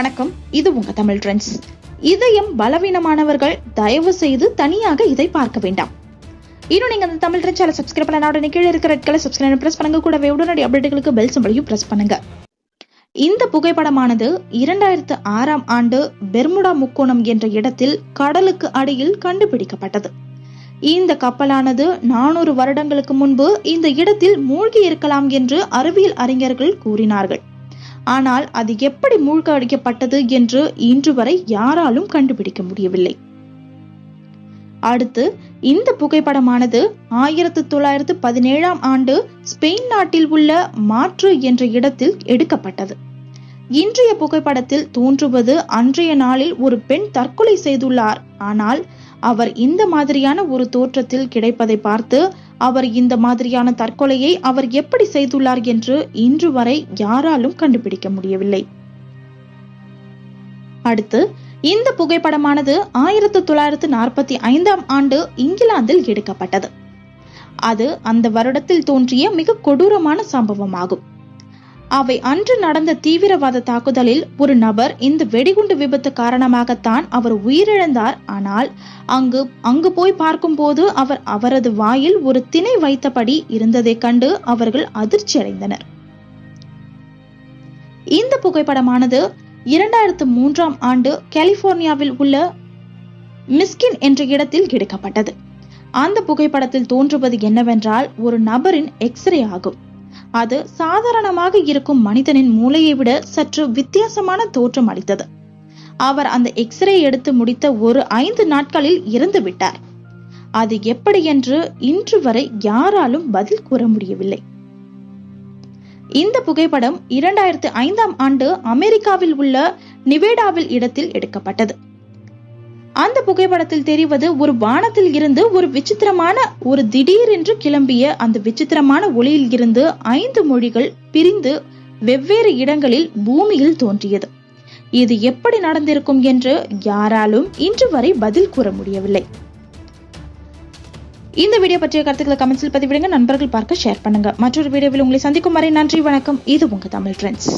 வணக்கம். இது உங்க தமிழ் ட்ரெண்ட்ஸ் இதயம் பலவீனமானவர்கள் தயவு செய்து தனியாக இதை பார்க்க வேண்டாம். இன்னும் நீங்க அந்த தமிழ் ட்ரெண்ட் சேனல் சப்ஸ்கிரைப் பண்ண உடனே கீழே இருக்கிற ரெட் சப்ஸ்கிரைப் பிரஸ் பண்ணுங்க. கூடவே உடனடி அப்டேட்டுகளுக்கு பெல் சிம்பளையும் பிரஸ் பண்ணுங்க. இந்த புகைப்படமானது இரண்டாயிரத்து ஆறாம் ஆண்டு பெர்முடா முக்கோணம் என்ற இடத்தில் கடலுக்கு அடியில் கண்டுபிடிக்கப்பட்டது. இந்த கப்பலானது நானூறு வருடங்களுக்கு முன்பு இந்த இடத்தில் மூழ்கி இருக்கலாம் என்று அறிவியல் அறிஞர்கள் கூறினார்கள். ஆனால் அது எப்படி மூழ்கடிக்கப்பட்டது என்று இன்று வரை யாராலும் கண்டுபிடிக்க முடியவில்லை. அடுத்து இந்த புகைப்படமானது ஆயிரத்து தொள்ளாயிரத்து பதினேழாம் ஆண்டு ஸ்பெயின் நாட்டில் உள்ள மாற்று என்ற இடத்தில் எடுக்கப்பட்டது. இன்றைய புகைப்படத்தில் தோன்றுவது அன்றைய நாளில் ஒரு பெண் தற்கொலை செய்துள்ளார். ஆனால் அவர் இந்த மாதிரியான ஒரு தோற்றத்தில் கிடைப்பதை பார்த்து அவர் இந்த மாதிரியான தற்கொலையை அவர் எப்படி செய்துள்ளார் என்று இன்று வரை யாராலும் கண்டுபிடிக்க முடியவில்லை. அடுத்து இந்த புகைப்படமானது ஆயிரத்தி தொள்ளாயிரத்து நாற்பத்தி ஐந்தாம் ஆண்டு இங்கிலாந்தில் எடுக்கப்பட்டது. அது அந்த வருடத்தில் தோன்றிய மிக கொடூரமான சம்பவமாகும். அவை அன்று நடந்த தீவிரவாத தாக்குதலில் ஒரு நபர் இந்த வெடிகுண்டு விபத்து காரணமாகத்தான் அவர் உயிரிழந்தார். ஆனால் அங்கு அங்கு போய் பார்க்கும்போது அவர் அவரது வாயில் ஒரு திணை வைத்தபடி இருந்ததைக் கண்டு அவர்கள் அதிர்ச்சி அடைந்தனர் இந்த புகைப்படமானது இரண்டாயிரத்து மூன்றாம் ஆண்டு கலிபோர்னியாவில் உள்ள மிஸ்கின் என்ற இடத்தில் எடுக்கப்பட்டது. அந்த புகைப்படத்தில் தோன்றுவது என்னவென்றால் ஒரு நபரின் எக்ஸ்ரே ஆகும். அது சாதாரணமாக இருக்கும் மனிதனின் மூளையை விட சற்று வித்தியாசமான தோற்றம் அளித்தது. அவர் அந்த எக்ஸ்ரே எடுத்து முடித்த ஒரு ஐந்து நாட்களில் இறந்து விட்டார். அது எப்படி என்று இன்று வரை யாராலும் பதில் கூற முடியவில்லை. இந்த புகைப்படம் இரண்டாயிரத்து ஐந்தாம் ஆண்டு அமெரிக்காவில் உள்ள நிவேடாவில் இடத்தில் எடுக்கப்பட்டது. அந்த புகைப்படத்தில் தெரிவது ஒரு வானத்தில் இருந்து ஒரு விசித்திரமான ஒரு திடீரென்று கிளம்பிய அந்த விசித்திரமான ஒளியில் இருந்து ஐந்து மொழிகள் பிரிந்து வெவ்வேறு இடங்களில் பூமியில் தோன்றியது. இது எப்படி நடந்திருக்கும் என்று யாராலும் இன்று வரை பதில் கூற முடியவில்லை. இந்த வீடியோ பற்றிய கருத்துக்களை கமெண்ட்ஸில் பதிவிடுங்க. நண்பர்கள் பார்க்க ஷேர் பண்ணுங்க. மற்றொரு வீடியோவில் உங்களை சந்திக்கும் வரை நன்றி வணக்கம். இது உங்க தமிழ் ட்ரெண்ட்ஸ்